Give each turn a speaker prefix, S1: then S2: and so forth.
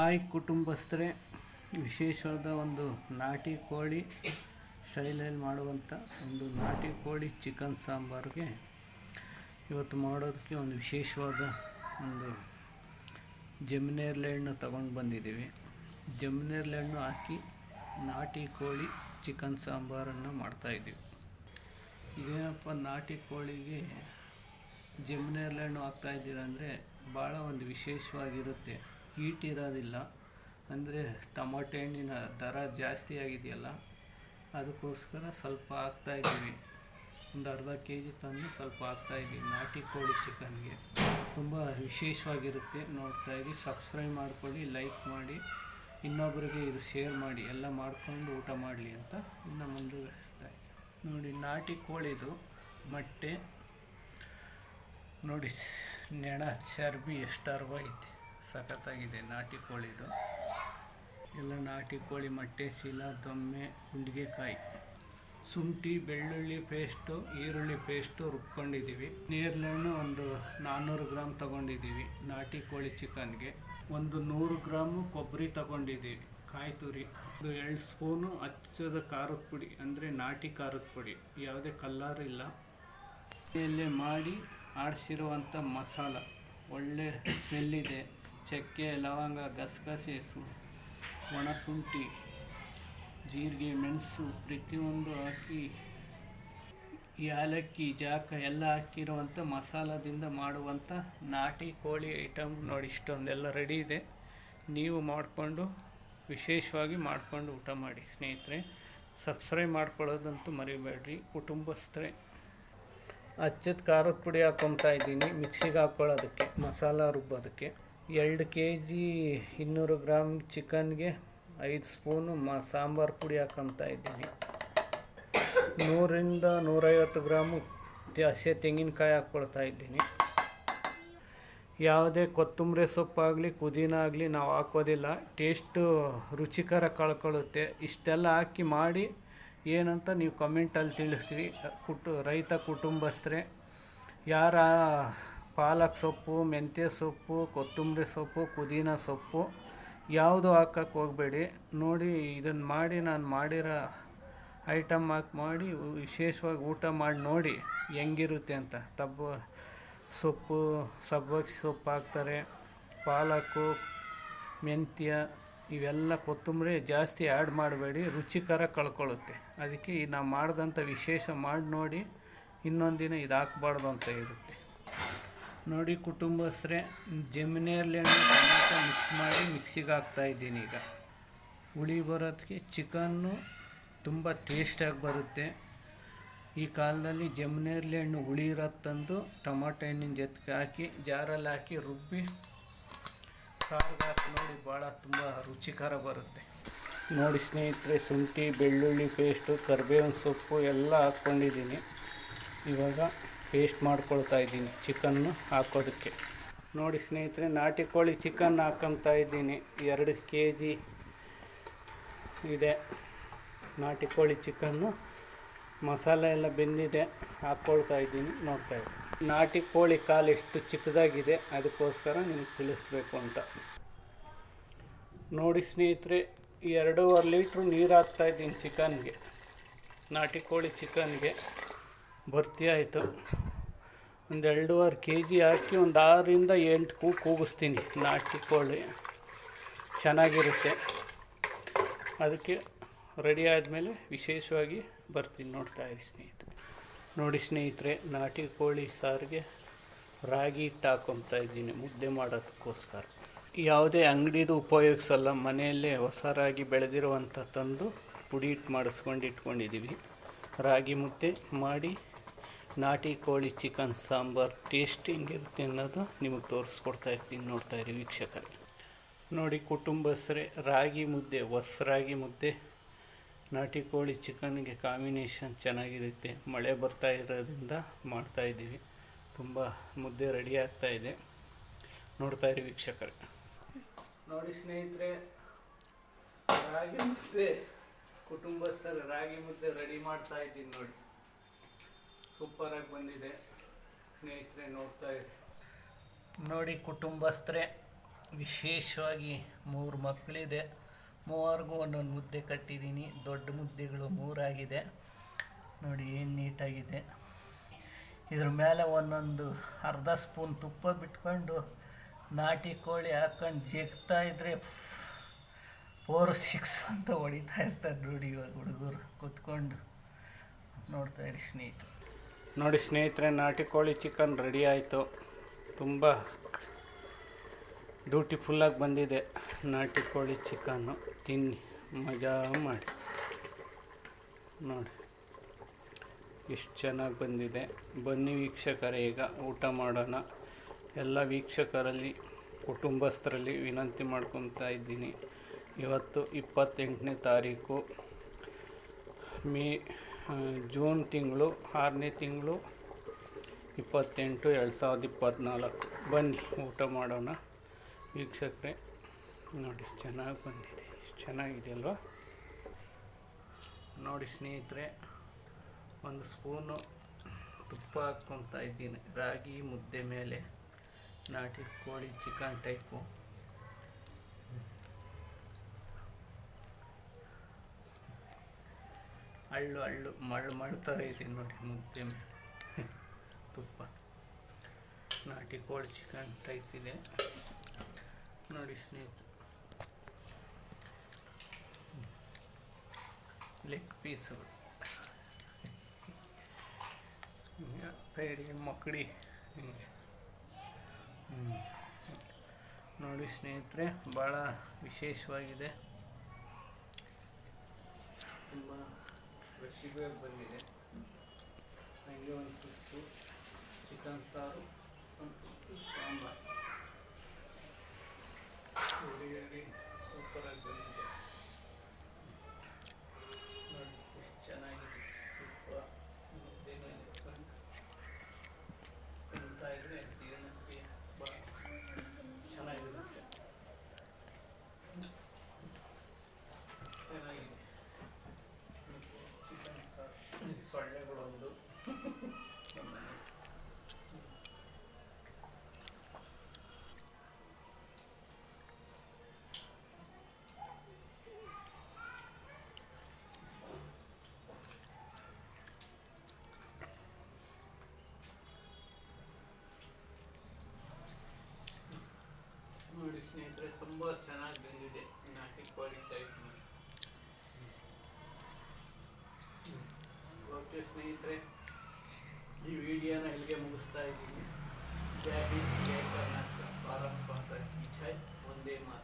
S1: Hi ಕುಟುಂಬಸ್ಥರೇ, ವಿಶೇಷವಾದ ಒಂದು ನಾಟಿ ಕೋಳಿ ಶೈಲಿಯಲ್ಲಿ ಮಾಡುವಂಥ ಒಂದು ನಾಟಿ ಕೋಳಿ ಚಿಕನ್ ಸಾಂಬಾರಿಗೆ ಇವತ್ತು ಮಾಡೋದಕ್ಕೆ ಒಂದು ವಿಶೇಷವಾದ ಒಂದು ಜಮ್ನೇರ್ಲೆ ಹಣ್ಣು ತಗೊಂಡು ಬಂದಿದ್ದೀವಿ. ಜಮ್ನೇರ್ಲೆ ಹಣ್ಣು ಹಾಕಿ ನಾಟಿ ಕೋಳಿ ಚಿಕನ್ ಸಾಂಬಾರನ್ನು ಮಾಡ್ತಾಯಿದ್ದೀವಿ ಇದೇನಪ್ಪ ನಾಟಿ ಕೋಳಿಗೆ ಜಮ್ನೇರ್ಲೆ ಹಣ್ಣು ಹಾಕ್ತಾಯಿದ್ದೀರ ಅಂದರೆ ಭಾಳ ಒಂದು ವಿಶೇಷವಾಗಿರುತ್ತೆ. ಹೀಟ್ ಇರೋದಿಲ್ಲ. ಅಂದರೆ ಟೊಮಾಟೊ ಹಣ್ಣಿನ ದರ ಜಾಸ್ತಿ ಆಗಿದೆಯಲ್ಲ, ಅದಕ್ಕೋಸ್ಕರ ಸ್ವಲ್ಪ ಹಾಕ್ತಾಯಿದ್ದೀವಿ ಒಂದು ಅರ್ಧ ಕೆ ಜಿ ತಂದು ಸ್ವಲ್ಪ ಹಾಕ್ತಾ ಇದ್ದೀವಿ ನಾಟಿ ಕೋಳಿ ಚಿಕನ್ಗೆ. ತುಂಬ ವಿಶೇಷವಾಗಿರುತ್ತೆ. ನೋಡ್ತಾ ಇದ್ದೀವಿ ಸಬ್ಸ್ಕ್ರೈಬ್ ಮಾಡಿಕೊಳ್ಳಿ, ಲೈಕ್ ಮಾಡಿ. ಇನ್ನೊಬ್ಬರಿಗೆ ಇದು ಶೇರ್ ಮಾಡಿ. ಎಲ್ಲ ಮಾಡಿಕೊಂಡು ಊಟ ಮಾಡಲಿ ಅಂತ ಇನ್ನು ಮುಂದುವರಿಸ್ತಾ ನೋಡಿ, ನಾಟಿ ಕೋಳಿದು ಮೊಟ್ಟೆ. ನೋಡಿ, ನೆಣ ಚರ್ಬಿ ಎಷ್ಟು ಐತೆ ಸಖತ್ತಾಗಿದೆ. ನಾಟಿ ಕೋಳಿದು. ಎಲ್ಲ ನಾಟಿ ಕೋಳಿ ಮೊಟ್ಟೆ, ಶೀಲ, ದೊಮ್ಮೆ, ಗುಂಡಿಗೆಕಾಯಿ, ಶುಂಠಿ, ಬೆಳ್ಳುಳ್ಳಿ ಪೇಸ್ಟು, ಈರುಳ್ಳಿ ಪೇಸ್ಟು ರುಬ್ಕೊಂಡಿದ್ದೀವಿ. ನೀರ್ಲಣ್ಣು ಒಂದು ನಾನ್ನೂರು ಗ್ರಾಮ್ ತಗೊಂಡಿದ್ದೀವಿ ನಾಟಿ ಕೋಳಿ ಚಿಕನ್ಗೆ. ಒಂದು ನೂರು ಗ್ರಾಮು ಕೊಬ್ಬರಿ ತಗೊಂಡಿದ್ದೀವಿ ಕಾಯಿ ತುರಿ. ಒಂದು ಎರಡು ಸ್ಪೂನು ಹಚ್ಚದ ಖಾರದ ಪುಡಿ, ಅಂದರೆ ನಾಟಿ ಖಾರದ ಪುಡಿ. ಯಾವುದೇ ಕಲ್ಲರ್ ಇಲ್ಲ. ಮಾಡಿ ಆಡಿಸಿರುವಂಥ ಮಸಾಲ. ಒಳ್ಳೆ ಸ್ಮೆಲ್ಲಿದೆ ಚಕ್ಕೆ, ಲವಂಗ, ಗಸಗಸೆ, ಸು ಒಣಶುಂಠಿ ಜೀರಿಗೆ, ಮೆಣಸು ಪ್ರತಿಯೊಂದು ಹಾಕಿ ಏಲಕ್ಕಿ, ಜಾಕ ಎಲ್ಲ ಹಾಕಿರುವಂಥ ಮಸಾಲದಿಂದ ಮಾಡುವಂಥ ನಾಟಿ ಕೋಳಿ ಐಟಮ್ ನೋಡಿ ಇಷ್ಟೊಂದೆಲ್ಲ ರೆಡಿ ಇದೆ. ನೀವು ಮಾಡಿಕೊಂಡು ವಿಶೇಷವಾಗಿ ಮಾಡಿಕೊಂಡು ಊಟ ಮಾಡಿ ಸ್ನೇಹಿತರೆ. ಸಬ್ಸ್ಕ್ರೈಬ್ ಮಾಡ್ಕೊಳ್ಳೋದಂತೂ ಮರಿಬೇಡ್ರಿ. ಕುಟುಂಬಸ್ಥರೇ ಹಚ್ಚದ ಖಾರದ ಪುಡಿ ಹಾಕ್ಕೊತಾ ಇದ್ದೀನಿ. ಮಿಕ್ಸಿಗೆ ಹಾಕ್ಕೊಳ್ಳೋದಕ್ಕೆ, ಮಸಾಲ ರುಬ್ಬೋದಕ್ಕೆ. ಎರಡು ಕೆ ಜಿ ಇನ್ನೂರು ಗ್ರಾಮ್ ಚಿಕನ್ಗೆ ಐದು ಸ್ಪೂನು ಮ, ಸಾಂಬಾರು ಪುಡಿ ಹಾಕೊತಾ ಇದ್ದೀನಿ ನೂರಿಂದ ನೂರೈವತ್ತು ಗ್ರಾಮು ಹಸೆ ತೆಂಗಿನಕಾಯಿ ಹಾಕ್ಕೊಳ್ತಾ ಇದ್ದೀನಿ. ಯಾವುದೇ ಕೊತ್ತಂಬರಿ ಸೊಪ್ಪಾಗಲಿ, ಪುದೀನ ಆಗಲಿ ನಾವು ಹಾಕೋದಿಲ್ಲ. ಟೇಸ್ಟು ರುಚಿಕರ ಕಳ್ಕೊಳ್ಳುತ್ತೆ. ಇಷ್ಟೆಲ್ಲ ಹಾಕಿ ಮಾಡಿ ಏನಂತ ನೀವು ಕಮೆಂಟಲ್ಲಿ ತಿಳಿಸ್ತೀವಿ. ಕುಟು, ರೈತ ಕುಟುಂಬಸ್ಥರೇ, ಯಾರ ಪಾಲಕ್ ಸೊಪ್ಪು, ಮೆಂತ್ಯ ಸೊಪ್ಪು, ಕೊತ್ತಂಬರಿ ಸೊಪ್ಪು, ಪುದೀನ ಸೊಪ್ಪು. ಯಾವುದು ಹಾಕಕ್ಕೆ ಹೋಗಬೇಡಿ. ನೋಡಿ ಇದನ್ನು ಮಾಡಿ ನಾನು ಮಾಡಿರೋ ಐಟಮ್ ಹಾಕಿ ಮಾಡಿ, ವಿಶೇಷವಾಗಿ ಊಟ ಮಾಡಿ ನೋಡಿ ಹೆಂಗಿರುತ್ತೆ ಅಂತ. ತಬ್ಬ ಸೊಪ್ಪು, ಸಬ್ಬಕ್ಕಿ ಸೊಪ್ಪು ಹಾಕ್ತಾರೆ. ಪಾಲಕು ಮೆಂತ್ಯ, ಇವೆಲ್ಲ ಕೊತ್ತಂಬರಿ ಜಾಸ್ತಿ ಆ್ಯಡ್ ಮಾಡಬೇಡಿ. ರುಚಿಕರ ಕಳ್ಕೊಳ್ಳುತ್ತೆ. ಅದಕ್ಕೆ ನಾವು ಮಾಡಿದಂಥ ವಿಶೇಷ ಮಾಡಿ ನೋಡಿ ಇನ್ನೊಂದಿನ ಇದು ಹಾಕ್ಬಾರ್ದು ಅಂತ ಇರುತ್ತೆ. ನೋಡಿ ಕುಟುಂಬಸ್ಥರೇ ಜಮಿನಿಯಲ್ಲಿ ಟೊಮೆಟೊ ಮಿಕ್ಸ್ ಮಾಡಿ ಮಿಕ್ಸಿಗೆ ಹಾಕ್ತಾಯಿದ್ದೀನಿ ಈಗ. ಹುಳಿ ಬರೋದಕ್ಕೆ ಚಿಕನ್ನು ತುಂಬ ಟೇಸ್ಟಾಗಿ ಬರುತ್ತೆ. ಈ ಕಾಲದಲ್ಲಿ ಜಮನೇರ್ಲೆ ಹಣ್ಣು ಹುಳಿ ಇರೋದು ತಂದು ಟೊಮಾಟೊ ಹಣ್ಣಿನ ಜೊತೆಗೆ ಹಾಕಿ, ಜಾರಲ್ಲಿ ಹಾಕಿ ರುಬ್ಬಿ, ಸಾರಿಗೆ ಹಾಕಿ ನೋಡಿ ಭಾಳ ತುಂಬ ರುಚಿಕರ ಬರುತ್ತೆ. ನೋಡಿ ಸ್ನೇಹಿತರೆ, ಶುಂಠಿ, ಬೆಳ್ಳುಳ್ಳಿ ಪೇಸ್ಟು ಕರಿಬೇವಿನ ಸೊಪ್ಪು ಎಲ್ಲ ಹಾಕ್ಕೊಂಡಿದ್ದೀನಿ. ಇವಾಗ ಪೇಸ್ಟ್ ಮಾಡ್ಕೊಳ್ತಾ ಇದ್ದೀನಿ ಚಿಕನ್ನು ಹಾಕೋದಕ್ಕೆ. ನೋಡಿ ಸ್ನೇಹಿತರೆ, ನಾಟಿ ಕೋಳಿ ಚಿಕನ್ ಹಾಕೊತಾ ಇದ್ದೀನಿ. ಎರಡು ಕೆ ಜಿ ಇದೆ ನಾಟಿ ಕೋಳಿ ಚಿಕನ್ನು. ಮಸಾಲೆ ಎಲ್ಲ ಬೆಂದಿದೆ ಹಾಕ್ಕೊಳ್ತಾ ಇದ್ದೀನಿ, ನೋಡ್ತಾ ಇದ್ದೀನಿ ನಾಟಿ ಕೋಳಿ ಕಾಲು ಎಷ್ಟು ಚಿಕ್ಕದಾಗಿದೆ, ಅದಕ್ಕೋಸ್ಕರ ನಿಮಗೆ ತಿಳಿಸ್ಬೇಕು ಅಂತ. ನೋಡಿ ಸ್ನೇಹಿತರೆ, ಎರಡೂವರೆ ಲೀಟ್ರು ನೀರು ಹಾಕ್ತಾ ಇದ್ದೀನಿ ಚಿಕನ್ಗೆ, ನಾಟಿ ಕೋಳಿ ಚಿಕನ್ಗೆ. ಭರ್ತಿ ಆಯಿತು. ಒಂದು ಎರಡೂವರೆ ಕೆ ಜಿ ಹಾಕಿ ಒಂದು ಆರರಿಂದ ಎಂಟು ಕೂ ಕೂಗಿಸ್ತೀನಿ. ನಾಟಿ ಕೋಳಿ ಚೆನ್ನಾಗಿರುತ್ತೆ. ಅದಕ್ಕೆ ರೆಡಿ ಆದಮೇಲೆ ವಿಶೇಷವಾಗಿ ಬರ್ತೀನಿ ನೋಡ್ತಾ ಇರಿ ಸ್ನೇಹಿತರೆ. ನೋಡಿ ಸ್ನೇಹಿತರೆ, ನಾಟಿ ಕೋಳಿ ಸಾರಿಗೆ ರಾಗಿ ಹಿಟ್ಟು ಹಾಕೊತಾ ಇದ್ದೀನಿ ಮುದ್ದೆ ಮಾಡೋದಕ್ಕೋಸ್ಕರ. ಯಾವುದೇ ಅಂಗಡಿದು ಉಪಯೋಗಿಸಲ್ಲ, ಮನೆಯಲ್ಲೇ ಹೊಸ ರಾಗಿ ಬೆಳೆದಿರುವಂಥ ತಂದು ಪುಡಿ ಹಿಟ್ಟು ಮಾಡಿಸ್ಕೊಂಡು ಇಟ್ಕೊಂಡಿದ್ದೀವಿ. ರಾಗಿ ಮುದ್ದೆ ಮಾಡಿ ನಾಟಿ ಕೋಳಿ ಚಿಕನ್ ಸಾಂಬಾರು ಟೇಸ್ಟ್ ಹೆಂಗಿರುತ್ತೆ ಅನ್ನೋದು ನಿಮಗೆ ತೋರಿಸ್ಕೊಡ್ತಾ ಇರ್ತೀನಿ ನೋಡ್ತಾ ಇರಿ ವೀಕ್ಷಕರೇ. ನೋಡಿ ಕುಟುಂಬಸ್ಥರೇ ರಾಗಿ ಮುದ್ದೆ, ಹೊಸ ರಾಗಿ ಮುದ್ದೆ. ನಾಟಿ ಕೋಳಿ ಚಿಕನ್ಗೆ ಕಾಂಬಿನೇಷನ್ ಚೆನ್ನಾಗಿರುತ್ತೆ. ಮಳೆ ಬರ್ತಾ ಇರೋದ್ರಿಂದ ಮಾಡ್ತಾ ಇದ್ದೀವಿ. ತುಂಬ ಮುದ್ದೆ ರೆಡಿ ಆಗ್ತಾ ಇದೆ. ನೋಡ್ತಾ ಇರಿ ವೀಕ್ಷಕರೇ. ನೋಡಿ ಸ್ನೇಹಿತರೆ, ರಾಗಿ ಮುದ್ದೆ. ಕುಟುಂಬಸ್ಥರ ರಾಗಿ ಮುದ್ದೆ ರೆಡಿ ಮಾಡ್ತಾ ಇದ್ದೀನಿ ನೋಡಿ. ಸೂಪರಾಗಿ ಬಂದಿದೆ. ಸ್ನೇಹಿತರೆ, ನೋಡ್ತಾ ಇರಿ. ನೋಡಿ, ಕುಟುಂಬಸ್ಥರೇ, ವಿಶೇಷವಾಗಿ ಮೂರು ಮಕ್ಕಳಿದೆ ಮೂವರಿಗೂ ಒಂದೊಂದು ಮುದ್ದೆ ಕಟ್ಟಿದ್ದೀನಿ. ದೊಡ್ಡ ಮುದ್ದೆಗಳು ಮೂರಾಗಿದೆ. ನೋಡಿ, ಏನು ನೀಟಾಗಿದೆ. ಇದ್ರ ಮೇಲೆ ಒಂದೊಂದು ಅರ್ಧ ಸ್ಪೂನ್ ತುಪ್ಪ ಬಿಟ್ಕೊಂಡು ನಾಟಿ ಕೋಳಿ ಹಾಕೊಂಡು ಜಗ್ತಾ ಇದ್ರೆ ಫೋರ್ ಸಿಕ್ಸ್ ಅಂತ ಹೊಡಿತಾ ಇರ್ತಾರೆ ನೋಡಿ ಇವಾಗ ಹುಡುಗರು ಕೂತ್ಕೊಂಡು. ನೋಡ್ತಾ ಇರಿ ಸ್ನೇಹಿತರೆ. ನೋಡಿ ಸ್ನೇಹಿತರೆ, ನಾಟಿ ಕೋಳಿ ಚಿಕನ್ ರೆಡಿ ಆಯಿತು. ತುಂಬ ಡ್ಯೂಟಿಫುಲ್ಲಾಗಿ ಬಂದಿದೆ ನಾಟಿ ಕೋಳಿ ಚಿಕನ್ನು ತಿನ್ನಿ, ಮಜಾ ಮಾಡಿ. ನೋಡಿ, ಎಷ್ಟು ಚೆನ್ನಾಗಿ ಬಂದಿದೆ. ಬನ್ನಿ ವೀಕ್ಷಕರೇ, ಈಗ ಊಟ ಮಾಡೋಣ. ಎಲ್ಲ ವೀಕ್ಷಕರಲ್ಲಿ, ಕುಟುಂಬಸ್ಥರಲ್ಲಿ ವಿನಂತಿ ಮಾಡ್ಕೊತಾ ಇದ್ದೀನಿ. ಇವತ್ತು ಇಪ್ಪತ್ತೆಂಟನೇ ತಾರೀಕು. ಮೇ ಜೂನ್ ತಿಂಗಳು, ಆರನೇ ತಿಂಗಳು, ಇಪ್ಪತ್ತೆಂಟು, ಎರಡು ಸಾವಿರದ ಇಪ್ಪತ್ತ್ನಾಲ್ಕು ಬನ್ನಿ, ಊಟ ಮಾಡೋಣ. ವೀಕ್ಷಕರೇ, ನೋಡಿ ಚೆನ್ನಾಗಿ ಬಂದಿದೆ. ಚೆನ್ನಾಗಿದೆ ಅಲ್ವಾ? ನೋಡಿ, ಸ್ನೇಹಿತರೆ, ಒಂದು ಸ್ಪೂನು ತುಪ್ಪ ಹಾಕ್ಕೊತಾ ಇದ್ದೀನಿ. ರಾಗಿ ಮುದ್ದೆ ಮೇಲೆ, ನಾಟಿ ಕೋಳಿ ಚಿಕನ್ ಟೈಪು. ಹಳ್ಳು ಅಳ್ಳು ಮಳ್ಳು ಮಳ್ತಾರೆ ಐತಿ ನೋಡಿ, ಮುದ್ದೆ ತುಪ್ಪ. ನಾಟಿ ಕೋಳಿ ಚಿಕನ್ ಟೈಪ್ ಇದೆ. ನೋಡಿ ಸ್ನೇಹಿತರೆ. ಲೆಗ್ ಪೀಸು ಪೇಡಿ ಮಕ್ಕಳಿ ಹಿಂಗೆ. ನೋಡಿ ಸ್ನೇಹಿತರೆ ಭಾಳ ವಿಶೇಷವಾಗಿದೆ. ತುಂಬ ರೆಸಿಪಿಯಾಗಿ ಬಂದಿದೆ ಹಾಗೆ ಒಂದು ತುತ್ತು ಚಿಕನ್ ಸಾರು ಒಂದು ತುತ್ತು ಸಾಂಬಾರು ರೆಡಿ ಸೂಪರಾಗಿ ಬಂದಿದೆ ನೋಡಿ ಎಷ್ಟು ಚೆನ್ನಾಗಿದೆ ತುಪ್ಪ ಮುದ್ದೆ ಮೇಲೆ ಹಾಕೊಂಡು ತಿಂತಾ ಇದ್ರೆ ಜೀರ್ಣಕ್ಕೆ ಭಾಳ ಚೆನ್ನಾಗಿರುತ್ತೆ ಚೆನ್ನಾಗಿದೆ ಚಿಕನ್ ಸಾರು ಸೊಳ್ಳೆಗಳೊಂದು ನೋಡಿ ಸ್ನೇಹಿತರೆ ತುಂಬ ಚೆನ್ನಾಗಿ ಬಂದಿದೆ ನಾಟಿ ಕೋಳಿ ಟೈಪ್ ಓಕೆ ಸ್ನೇಹಿತರೆ ಈ ವಿಡಿಯೋನ ಇಲ್ಲಿಗೆ ಮುಗಿಸ್ತಾ ಇದ್ದೀನಿ ಜೈ ಹಿಂದ್ ಜೈ ಕರ್ನಾಟಕ ಪಾರಂಪರಿಕ ವಿಜಯ್ ಒಂದೇ ಮಾತು